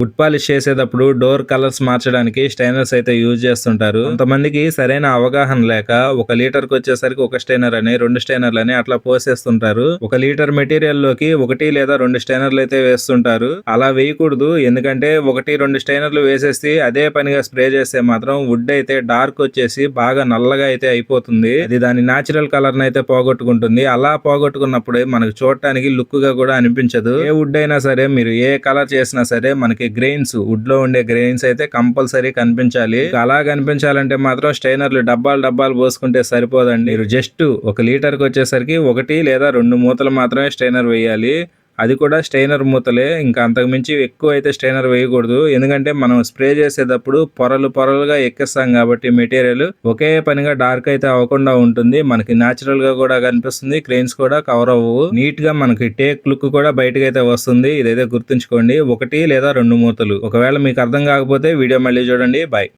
Would polish చేసేటప్పుడు door colours మార్చడానికి stainers అయితే యూజ్ చేస్తుంటారు. కొంతమందికి సరైన అవగాహన లేక ఒక లీటర్కి వచ్చేసరికి ఒక స్టైనర్ అని రెండు స్టైనర్లు అని అట్లా పోసేస్తుంటారు. ఒక లీటర్ మెటీరియల్లోకి ఒకటి లేదా రెండు స్టైనర్లు అయితే వేస్తుంటారు. అలా వేయకూడదు. ఎందుకంటే ఒకటి రెండు స్టైనర్లు వేసేసి అదే పనిగా స్ప్రే చేస్తే మాత్రం వుడ్ అయితే డార్క్ వచ్చేసి బాగా నల్లగా అయితే అయిపోతుంది. అది దాని నాచురల్ కలర్ అయితే పోగొట్టుకుంటుంది. అలా పోగొట్టుకున్నప్పుడు మనకు చూడటానికి లుక్గా కూడా అనిపించదు. ఏ వుడ్ అయినా సరే మీరు ఏ కలర్ చేసినా సరే మనకి గ్రెయిన్స్ వుడ్లో ఉండే గ్రెయిన్స్ అయితే కంపల్సరీ కనిపించాలి. అలా కనిపించాలంటే మాత్రం స్టైనర్లు డబ్బాలు డబ్బాలు పోసుకుంటే సరిపోదండి. మీరు జస్ట్ ఒక లీటర్కి వచ్చేసరికి ఒకటి లేదా రెండు మూతలు మాత్రమే స్టైనర్ వేయాలి. అది కూడా స్టైనర్ మూతలే. ఇంకా అంతకు మించి ఎక్కువ అయితే స్టైనర్ వేయకూడదు. ఎందుకంటే మనం స్ప్రే చేసేటప్పుడు పొరలు పొరలుగా ఎక్కిస్తాం కాబట్టి మెటీరియల్ ఒకే పనిగా డార్క్ అయితే అవ్వకుండా ఉంటుంది. మనకి న్యాచురల్గా కూడా కనిపిస్తుంది. క్రెయిన్స్ కూడా కవర్ అవ్వవు. నీట్గా మనకి టేక్ లుక్ కూడా బయటకు అయితే వస్తుంది. ఇదైతే గుర్తుంచుకోండి. ఒకటి లేదా రెండు మూతలు. ఒకవేళ మీకు అర్థం కాకపోతే వీడియో మళ్ళీ చూడండి. బాయ్